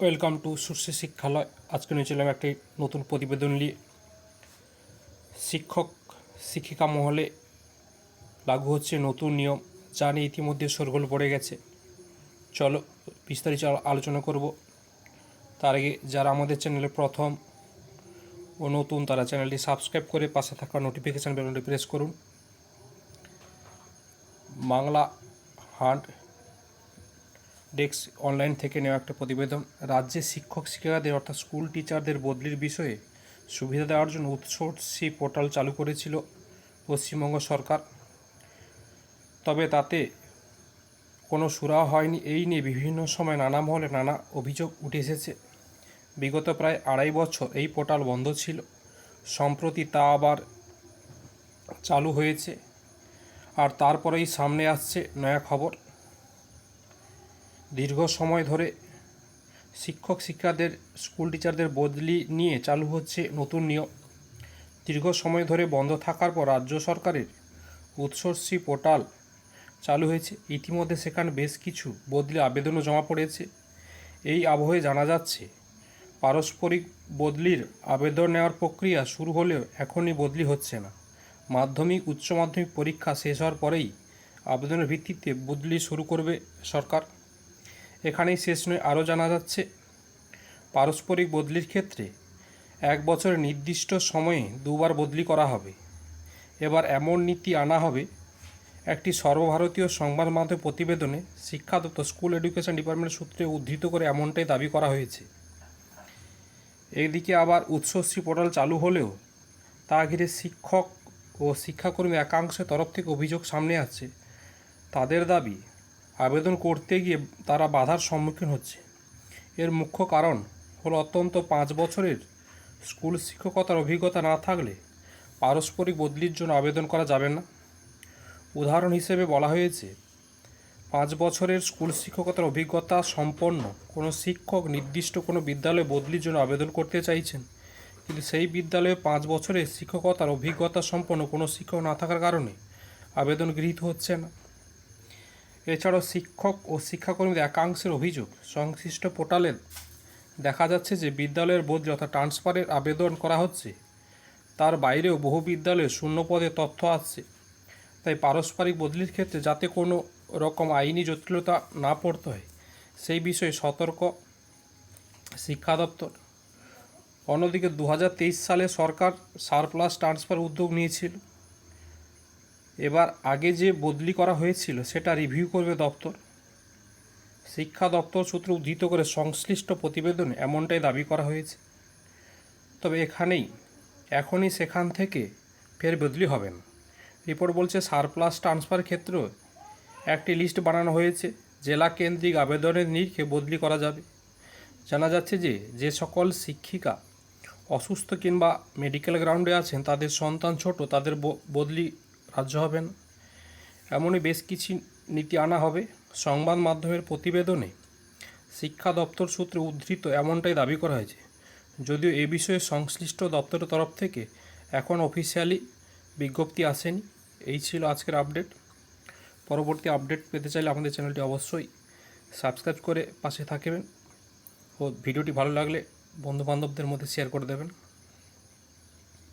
Welcome to সুশ্রী শিক্ষালয়। আজকে নিয়ে চললাম একটি নতুন প্রতিবেদন নিয়ে। শিক্ষক শিক্ষিকা মহলে লাগু হচ্ছে নতুন নিয়ম যা নিয়ে ইতিমধ্যে সরগোল পড়ে গেছে। চলো বিস্তারিত আলো- আলোচনা করব। তার আগে যারা আমাদের চ্যানেলে প্রথম ও নতুন, তারা চ্যানেলটি সাবস্ক্রাইব করে পাশে থাকা নোটিফিকেশান বেলনটি প্রেস করুন। বাংলা হান্ট ডেস্ক অনলাইন থেকে নেওয়া একটা প্রতিবেদন। রাজ্যে শিক্ষক শিক্ষিকাদের অর্থাৎ স্কুল টিচারদের বদলির বিষয়ে সুবিধা দেওয়ার জন্য উৎসর্সি পোর্টাল চালু করেছিল পশ্চিমবঙ্গ সরকার। তবে তাতে কোনো সুরাহা হয়নি। এই নিয়ে বিভিন্ন সময় নানা মহলে নানা অভিযোগ উঠে এসেছে। বিগত প্রায় আড়াই বছর এই পোর্টাল বন্ধ ছিল। সম্প্রতি তা আবার চালু হয়েছে। আর তারপরেই সামনে আসছে নয়া খবর। দীর্ঘ সময় ধরে শিক্ষক শিক্ষাদের স্কুল টিচারদের বদলি নিয়ে চালু হচ্ছে নতুন নিয়ম। দীর্ঘ সময় ধরে বন্ধ থাকার পর রাজ্য সরকারের উৎসর্সী পোর্টাল চালু হয়েছে। ইতিমধ্যে সেখানে বেশ কিছু বদলি আবেদনও জমা পড়েছে। এই আবহে জানা যাচ্ছে, পারস্পরিক বদলির আবেদন নেওয়ার প্রক্রিয়া শুরু হলেও এখনই বদলি হচ্ছে না। মাধ্যমিক, উচ্চ মাধ্যমিক পরীক্ষা শেষ হওয়ার পরেই আবেদনের ভিত্তিতে বদলি শুরু করবে সরকার। এখানেই শেষ নয়, আরও জানা যাচ্ছে, পারস্পরিক বদলির ক্ষেত্রে এক বছরের নির্দিষ্ট সময়ে দুবার বদলি করা হবে। এবার এমন নীতি আনা হবে, একটি সর্বভারতীয় সংবাদ মাধ্যম প্রতিবেদনে শিক্ষা দপ্তর, স্কুল এডুকেশন ডিপার্টমেন্ট সূত্রে উদ্ধৃত করে এমনটাই দাবি করা হয়েছে। এদিকে আবার উৎসশ্রী পোর্টাল চালু হলেও তা ঘিরে শিক্ষক ও শিক্ষাকর্মী একাংশের তরফ থেকে অভিযোগ সামনে আসছে। তাদের দাবি আবেদন করতে গিয়ে তারা বাধার সম্মুখীন হচ্ছে। এর মুখ্য কারণ হলো অত্যন্ত পাঁচ বছরের স্কুল শিক্ষকতার অভিজ্ঞতা না থাকলে পারস্পরিক বদলির জন্য আবেদন করা যাবে না। উদাহরণ হিসেবে বলা হয়েছে, পাঁচ বছরের স্কুল শিক্ষকতার অভিজ্ঞতা সম্পন্ন কোনো শিক্ষক নির্দিষ্ট কোনো বিদ্যালয়ে বদলির জন্য আবেদন করতে চাইছেন, কিন্তু সেই বিদ্যালয়ে পাঁচ বছরের শিক্ষকতার অভিজ্ঞতা সম্পন্ন কোনো শিক্ষক না থাকার কারণে আবেদন গৃহীত হচ্ছে না। এছাড়াও শিক্ষক ও শিক্ষাকর্মীদের একাংশের অভিযোগ, সংশ্লিষ্ট পোর্টালে দেখা যাচ্ছে যে বিদ্যালয়ের বদলি অর্থাৎ ট্রান্সফারের আবেদন করা হচ্ছে, তার বাইরেও বহু বিদ্যালয়ে শূন্য পদে তথ্য আসছে তাই পারস্পরিক বদলির ক্ষেত্রে যাতে কোনো রকম আইনি জটিলতা না পড়তে হয়, সেই বিষয়ে সতর্ক শিক্ষা দপ্তর। অন্যদিকে দু হাজার তেইশ সালে সরকার সারপ্লাস ট্রান্সফার উদ্যোগ নিয়েছিল। এবার আগে যে বদলি করা হয়েছিল, সেটা রিভিউ করবে দপ্তর। শিক্ষা দপ্তর সূত্র উদ্ধৃত করে সংশ্লিষ্ট প্রতিবেদনে এমনটাই দাবি করা হয়েছে। তবে এখানেই, এখনই সেখান থেকে ফের বদলি হবে না রিপোর্ট বলছে, সারপ্লাস ট্রান্সফার ক্ষেত্র একটি লিস্ট বানানো হয়েছে। জেলা কেন্দ্রিক আবেদনের নিরিখে বদলি করা যাবে। জানা যাচ্ছে যে যে সকল শিক্ষিকা অসুস্থ কিংবা মেডিকেল গ্রাউন্ডে আছেন, তাদের সন্তান ছোট, তাদের বদলি রাজ্য হবে না এমনই বেশ কিছু নীতি আনা হবে। সংবাদ মাধ্যমের প্রতিবেদনে শিক্ষা দপ্তর সূত্রে উদ্ধৃত এমনটাই দাবি করা হয়েছে। যদিও এ বিষয়ে সংশ্লিষ্ট দপ্তরের তরফ থেকে এখন অফিসিয়ালি বিজ্ঞপ্তি আসেনি। এই ছিল আজকের আপডেট পরবর্তী আপডেট পেতে চাইলে আমাদের চ্যানেলটি অবশ্যই সাবস্ক্রাইব করে পাশে থাকবেন ও ভিডিওটি ভালো লাগলে বন্ধুবান্ধবদের মধ্যে শেয়ার করে দেবেন।